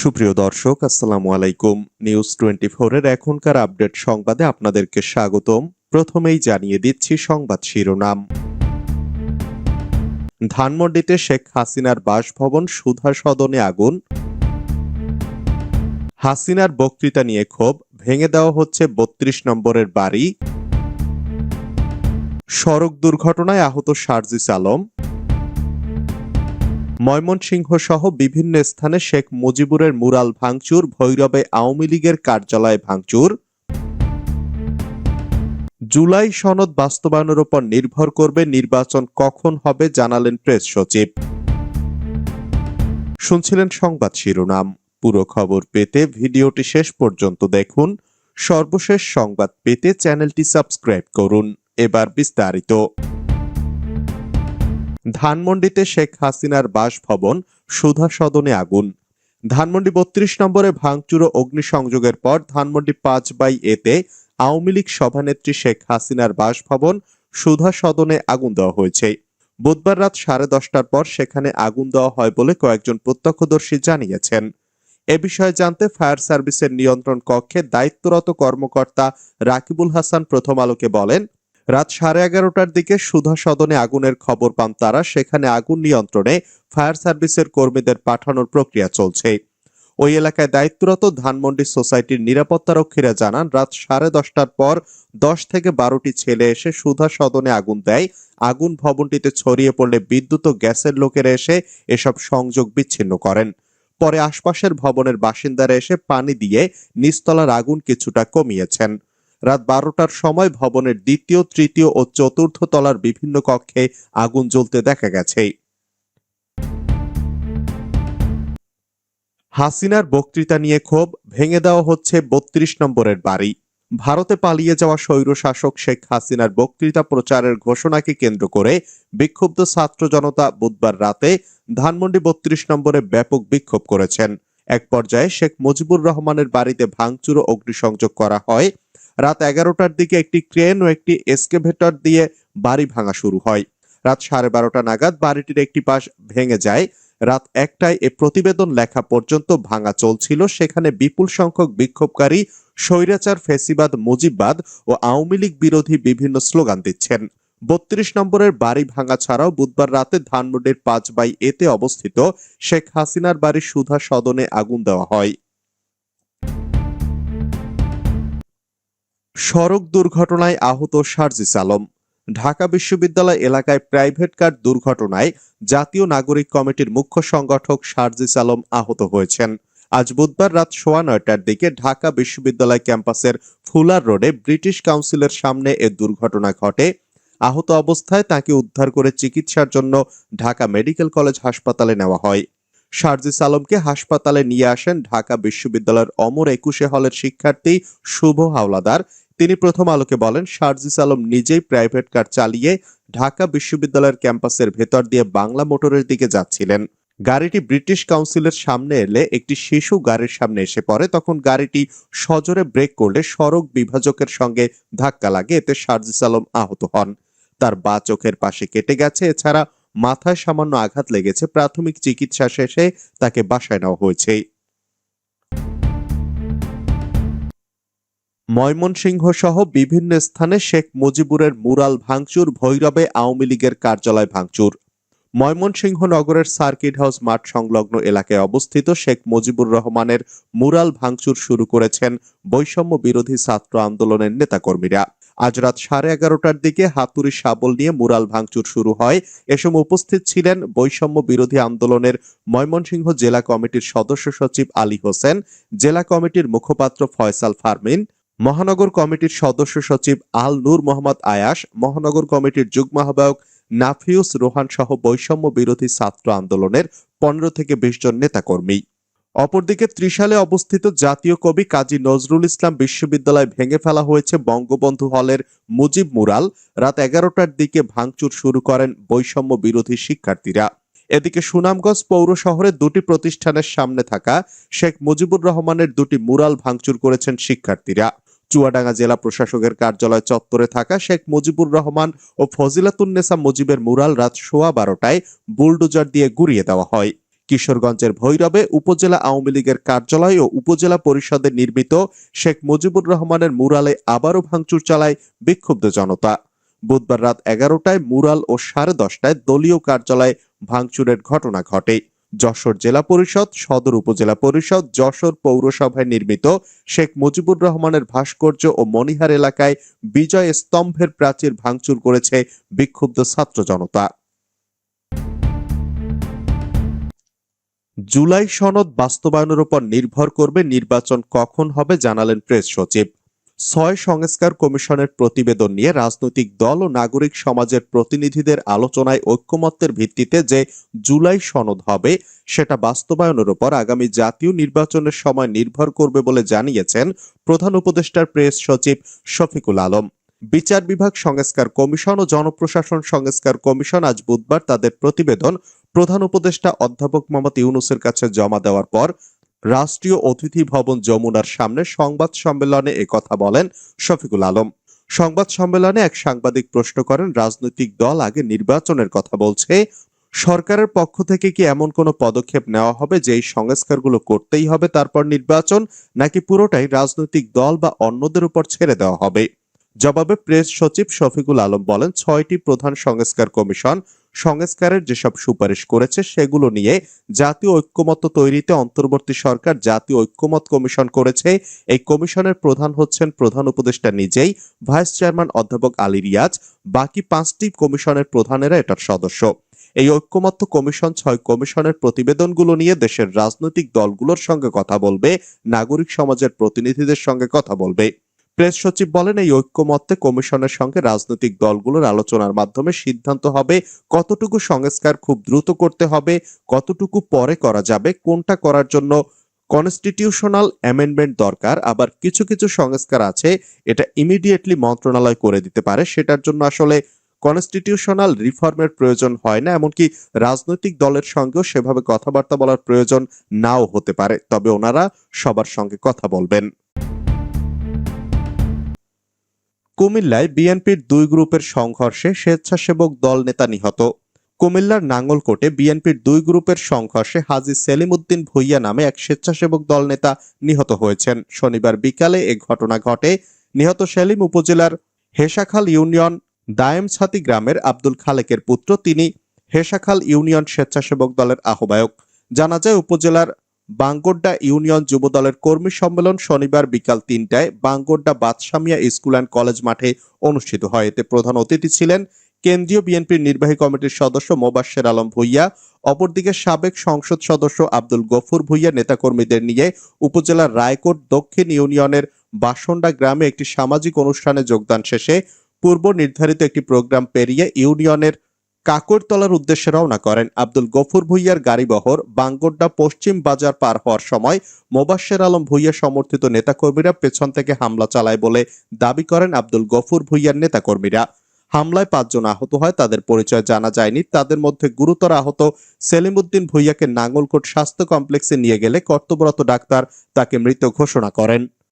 সুপ্রিয় দর্শক, আসসালামু আলাইকুম। নিউজ টোয়েন্টি ফোরের এখনকার আপডেট সংবাদে আপনাদেরকে স্বাগতম। প্রথমেই জানিয়ে দিচ্ছি সংবাদ শিরোনাম। ধানমন্ডিতে শেখ হাসিনার বাসভবন সুধা সদনে আগুন। হাসিনার বক্তৃতা নিয়ে ক্ষোভ, ভেঙে দেওয়া হচ্ছে বত্রিশ নম্বরের বাড়ি। সড়ক দুর্ঘটনায় আহত শারজিস আলম। ময়মনসিংহ সহ বিভিন্ন স্থানে শেখ মুজিবুরের মুরাল ভাঙচুর, ভৈরবে আওয়ামী লীগের কার্যালয়ে ভাঙচুর। জুলাই সনদ বাস্তবায়নের উপর নির্ভর করবে নির্বাচন কখন হবে জানালেন প্রেস সচিব। শুনছিলেন সংবাদ শিরোনাম। পুরো খবর পেতে ভিডিওটি শেষ পর্যন্ত দেখুন। সর্বশেষ সংবাদ পেতে চ্যানেলটি সাবস্ক্রাইব করুন। এবার বিস্তারিত। ধানমন্ডিতে শেখ হাসিনার বাসভবন সুধা সদনে আগুন। ধানমন্ডি বত্রিশ নম্বরে ভাঙচুর ও অগ্নিসংযোগের পর ধানমন্ডি পাঁচ বাই এতে আওয়ামী লীগ সভানেত্রী শেখ হাসিনার বাসভবন সুধা সদনে আগুন দেওয়া হয়েছে। বুধবার রাত সাড়ে দশটার পর সেখানে আগুন দেওয়া হয় বলে কয়েকজন প্রত্যক্ষদর্শী জানিয়েছেন। এ বিষয়ে জানতে ফায়ার সার্ভিসের নিয়ন্ত্রণ কক্ষে দায়িত্বরত কর্মকর্তা রাকিবুল হাসান প্রথম আলোকে বলেন রাত সাড়ে এগারোটার দিকে সুধা সদনে আগুনের খবর পান তারা। সেখানে আগুন নিয়ন্ত্রণে ফায়ার সার্ভিসের কর্মীদের পাঠানোর প্রক্রিয়া চলছে। ওই এলাকায় দায়িত্বরত ধানমন্ডি সোসাইটির নিরাপত্তারক্ষীরা জানান, রাত সাড়ে দশটার পর দশ থেকে বারোটি ছেলে এসে সুধা সদনে আগুন দেয়। আগুন ভবনটিতে ছড়িয়ে পড়লে বিদ্যুৎ ও গ্যাসের লোকেরা এসে এসব সংযোগ বিচ্ছিন্ন করেন। পরে আশপাশের ভবনের বাসিন্দারা এসে পানি দিয়ে নিচতলার আগুন কিছুটা কমিয়েছেন। রাত বারোটার সময় ভবনের দ্বিতীয়, তৃতীয় ও চতুর্থ তলার বিভিন্ন কক্ষে আগুন জ্বলতে দেখা গেছে। হাসিনার বক্তৃতা নিয়ে ক্ষোভ ভেঙে দেওয়া হচ্ছে বত্রিশ নম্বরের বাড়ি। ভারতে পালিয়ে যাওয়া স্বৈর শাসক শেখ হাসিনার বক্তৃতা প্রচারের ঘোষণাকে কেন্দ্র করে বিক্ষুব্ধ ছাত্র জনতা বুধবার রাতে ধানমন্ডি বত্রিশ নম্বরে ব্যাপক বিক্ষোভ করেছেন। এক পর্যায়ে শেখ মুজিবুর রহমানের বাড়িতে ভাঙচুর ও অগ্নিসংযোগ করা হয়। রাত এগারোটার দিকে একটি ক্রেন ও একটি এসকেভেটর দিয়ে বাড়ি ভাঙা শুরু হয়। রাত সাড়ে বারোটা নাগাদ বাড়িটির একটি পাশ ভেঙে যায়। রাত একটায় এ প্রতিবেদন লেখা পর্যন্ত ভাঙা চলছিল। সেখানে বিপুল সংখ্যক বিক্ষোভকারী, স্বৈরাচার ফেসিবাদ, মুজিববাদ ও আওয়ামী লীগ বিরোধী বিভিন্ন স্লোগান দিচ্ছেন। বত্রিশ নম্বরের বাড়ি ভাঙা ছাড়াও বুধবার রাতে ধানমন্ডির পাঁচ বাই এতে অবস্থিত শেখ হাসিনার বাড়ি সুধা সদনে আগুন দেওয়া হয়। সড়ক দুর্ঘটনায় আহত শারজিস আলম। ঢাকা বিশ্ববিদ্যালয় এলাকায় প্রাইভেট কার দুর্ঘটনায় জাতীয় নাগরিক কমিটির মুখ্য সংগঠক শারজিস আলম আহত হয়েছেন। আজ বুধবার রাত সোয়া নয়টার দিকে ঢাকা বিশ্ববিদ্যালয় ক্যাম্পাসের ফুলার রোডে ব্রিটিশ কাউন্সিলের সামনে এ দুর্ঘটনা ঘটে। আহত অবস্থায় তাকে উদ্ধার করে চিকিৎসার জন্য ঢাকা মেডিকেল কলেজ হাসপাতালে নেওয়া হয়। শারজিস আলমকে হাসপাতালে নিয়ে আসেন ঢাকা বিশ্ববিদ্যালয়ের অমর একুশে হলের শিক্ষার্থী শুভ হাওলাদার তিনি প্রথম আলোকে বলেন শারজিস আলম নিজেই প্রাইভেট কার চালিয়ে ঢাকা বিশ্ববিদ্যালয়ের ক্যাম্পাসের ভেতর দিয়ে বাংলা মোটরের দিকে যাচ্ছিলেন। গাড়িটি ব্রিটিশ কাউন্সিলের সামনে এলে একটি শিশু গাড়ির সামনে এসে পড়ে। তখন গাড়িটি সজোরে ব্রেক করলে সড়ক বিভাজকের সঙ্গে ধাক্কা লাগে, এতে শারজিস আলম আহত হন। তার বা চোখের পাশে কেটে গেছে, এছাড়া মাথায় সামান্য আঘাত লেগেছে। প্রাথমিক চিকিৎসা শেষে তাকে বাসায় নেওয়া হয়েছে। ময়মনসিংহ সহ বিভিন্ন স্থানে শেখ মুজিবুরের মুরাল ভাঙচুর, ভৈরবে আওয়ামী লীগের কার্যালয় ভাঙচুর। ময়মনসিংহ নগরের সার্কিট হাউস মাঠ সংলগ্ন এলাকায় অবস্থিত শেখ মুজিবুর রহমানের মুরাল ভাঙচুর শুরু করেছেন বৈষম্য বিরোধী ছাত্র আন্দোলনের নেতাকর্মীরা। আজ রাত সাড়ে এগারোটার দিকে হাতুড়ি শাবল নিয়ে মুরাল ভাঙচুর শুরু হয়। এ সময় উপস্থিত ছিলেন বৈষম্য বিরোধী আন্দোলনের ময়মনসিংহ জেলা কমিটির সদস্য সচিব আলী হোসেন, জেলা কমিটির মুখপাত্র ফয়সাল ফারমিন মহানগর কমিটির সদস্য সচিব আল নূর মোহাম্মদ আয়াস, মহানগর কমিটির যুগ্ম আহ্বায়ক নাফিউস রোহান সহ বৈষম্য বিরোধী ছাত্র আন্দোলনের পনেরো থেকে বিশ জন নেতাকর্মী। অপরদিকে ত্রিশালে অবস্থিত জাতীয় কবি কাজী নজরুল ইসলাম বিশ্ববিদ্যালয় ভেঙে ফেলা হয়েছে বঙ্গবন্ধু হলের মুজিব মুরাল। রাত এগারোটার দিকে ভাঙচুর শুরু করেন বৈষম্য বিরোধী শিক্ষার্থীরা। এদিকে সুনামগঞ্জ পৌর শহরে দুটি প্রতিষ্ঠানের সামনে থাকা শেখ মুজিবুর রহমানের দুটি মুরাল ভাঙচুর করেছেন শিক্ষার্থীরা। চুয়াডাঙ্গা জেলা প্রশাসকের কার্যালয় চত্বরে থাকা শেখ মুজিবুর রহমান ও ফজিলাতুন্নেসা মুজিবের মুরাল রাত সোয়া বারোটায় বুলডোজার দিয়ে গুড়িয়ে দেওয়া হয়। কিশোরগঞ্জের ভৈরবে উপজেলা আওয়ামী লীগের কার্যালয় ও উপজেলা পরিষদে নির্মিত শেখ মুজিবুর রহমানের মুরালে আবারও ভাঙচুর চালায় বিক্ষুব্ধ জনতা। বুধবার রাত এগারোটায় মুরাল ও সাড়ে দশটায় দলীয় কার্যালয়ে ভাঙচুরের ঘটনা ঘটে। যশোর জেলা পরিষদ, সদর উপজেলা পরিষদ, যশোর পৌরসভায় নির্মিত শেখ মুজিবুর রহমানের ভাস্কর্য ও মনিহার এলাকায় বিজয় স্তম্ভের প্রাচীর ভাঙচুর করেছে বিক্ষুব্ধ ছাত্র জনতা। জুলাই সনদ বাস্তবায়নের উপর নির্ভর করবে নির্বাচন কখন হবে জানালেন প্রেস সচিব। ছয় সংস্কার কমিশনের প্রতিবেদন নিয়ে রাজনৈতিক দল ও নাগরিক সমাজের প্রতিনিধিদের আলোচনায় ঐক্যমত্যের ভিত্তিতে যে জুলাই সনদ হবে, সেটা বাস্তবায়নের উপর আগামী জাতীয় নির্বাচনের সময় নির্ভর করবে বলে জানিয়েছেন প্রধান উপদেষ্টার প্রেস সচিব শফিকুল আলম। বিচার বিভাগ সংস্কার কমিশন ও জনপ্রশাসন সংস্কার কমিশন আজ বুধবার তাদের প্রতিবেদন প্রধান উপদেষ্টা অধ্যাপক মোহাম্মদ ইউনুসের কাছে জমা দেওয়ার পর রাষ্ট্রীয় অতিথি ভবন যমুনার সামনে সংবাদ সম্মেলনে কথা বলেন শফিকুল আলম। সংবাদ সম্মেলনে এক সাংবাদিক প্রশ্ন করেন, রাজনৈতিক দল আগে নির্বাচনের কথা বলছে, সরকারের পক্ষ থেকে কি এমন কোনো পদক্ষেপ নেওয়া হবে যে এই সংস্কারগুলো করতেই হবে তারপর নির্বাচন, নাকি পুরোটাই রাজনৈতিক দল বা অন্যদের উপর ছেড়ে দেওয়া হবে? জবাবে প্রেস সচিব শফিকুল আলম বলেন, ছয়টি প্রধান সংস্কার কমিশন সংস্কারের যেসব সুপারিশ করেছে, সেগুলো নিয়ে জাতীয় ঐক্যমত্য তৈরিতে অন্তর্বর্তী সরকার জাতীয় ঐক্যমত কমিশন করেছে। এই কমিশনের প্রধান হচ্ছেন প্রধান উপদেষ্টা নিজেই, ভাইস চেয়ারম্যান অধ্যাপক আলী রিয়াজ। বাকি পাঁচটি কমিশনের প্রধানেরা এটার সদস্য। এই ঐক্যমত্য কমিশন ছয় কমিশনের প্রতিবেদনগুলো নিয়ে দেশের রাজনৈতিক দলগুলোর সঙ্গে কথা বলবে, নাগরিক সমাজের প্রতিনিধিদের সঙ্গে কথা বলবে। প্রেস সচিব বলেন, এই ঐক্যমত্যে কমিশনের সঙ্গে রাজনৈতিক দলগুলোর আলোচনার মাধ্যমে সিদ্ধান্ত হবে কতটুকু সংস্কার খুব দ্রুত করতে হবে, কতটুকু পরে করা যাবে, কোনটা করার জন্য কনস্টিটিউশনাল অ্যামেন্ডমেন্ট দরকার, আবার কিছু কিছু সংস্কার আছে, এটা ইমিডিয়েটলি মন্ত্রণালয় করে দিতে পারে, সেটার জন্য আসলে কনস্টিটিউশনাল রিফর্মের প্রয়োজন হয় না, এমনকি রাজনৈতিক দলের সঙ্গেও সেভাবে কথাবার্তা বলার প্রয়োজন নাও হতে পারে, তবে ওনারা সবার সঙ্গে কথা বলবেন। কুমিল্লায় বিএনপির দুই গ্রুপের সংঘর্ষে স্বেচ্ছাসেবক দল নেতা নিহত। কুমিল্লার নাঙ্গলকোটে বিএনপির দুই গ্রুপের সংঘর্ষে হাজি সেলিম উদ্দিন ভুইয়া নামে এক স্বেচ্ছাসেবক দল নেতা নিহত হয়েছেন। শনিবার বিকালে এ ঘটনা ঘটে। নিহত সেলিম উপজেলার হেসাখাল ইউনিয়ন দায়েমছাতি গ্রামের আব্দুল খালেকের পুত্র। তিনি হেসাখাল ইউনিয়ন স্বেচ্ছাসেবক দলের আহ্বায়ক। জানা যায়, উপজেলার বাঙ্গোড্ডা ইউনিয়ন যুব দলের কর্মী সম্মেলন শনিবার বিকাল তিনটায় Bangodda Badshamia school and college মাঠে অনুষ্ঠিত হয়। এতে প্রধান অতিথি ছিলেন কেন্দ্রীয় বিএনপির নির্বাহী কমিটির সদস্য মোবাশ্বের আলম ভুইয়া, অপরদিকে সাবেক সংসদ সদস্য আব্দুল গফুর ভুইয়া নেতাকর্মীদের নিয়ে উপজেলার রায়কোট দক্ষিণ ইউনিয়নের বাসন্ডা গ্রামে একটি সামাজিক অনুষ্ঠানে যোগদান শেষে পূর্ব নির্ধারিত একটি প্রোগ্রাম পেরিয়ে ইউনিয়নের কাকরতলার উদ্দেশ্যে রওনা করেন আব্দুল গফুর ভুইয়ার গাড়িবহর বাঙ্গোড্ডা পশ্চিম বাজার পার হওয়ার সময় মোবাশ্বের আলম ভুইয়া সমর্থিত নেতাকর্মীরা পেছন থেকে হামলা চালায় বলে দাবি করেন আব্দুল গফুর ভুইয়ার নেতাকর্মীরা। হামলায় পাঁচজন আহত হয়, তাদের পরিচয় জানা যায়নি। তাদের মধ্যে গুরুতর আহত সেলিমউদ্দিন ভুইয়াকে নাঙ্গলকোট স্বাস্থ্য কমপ্লেক্সে নিয়ে গেলে কর্তব্যরত ডাক্তার তাকে মৃত ঘোষণা করেন।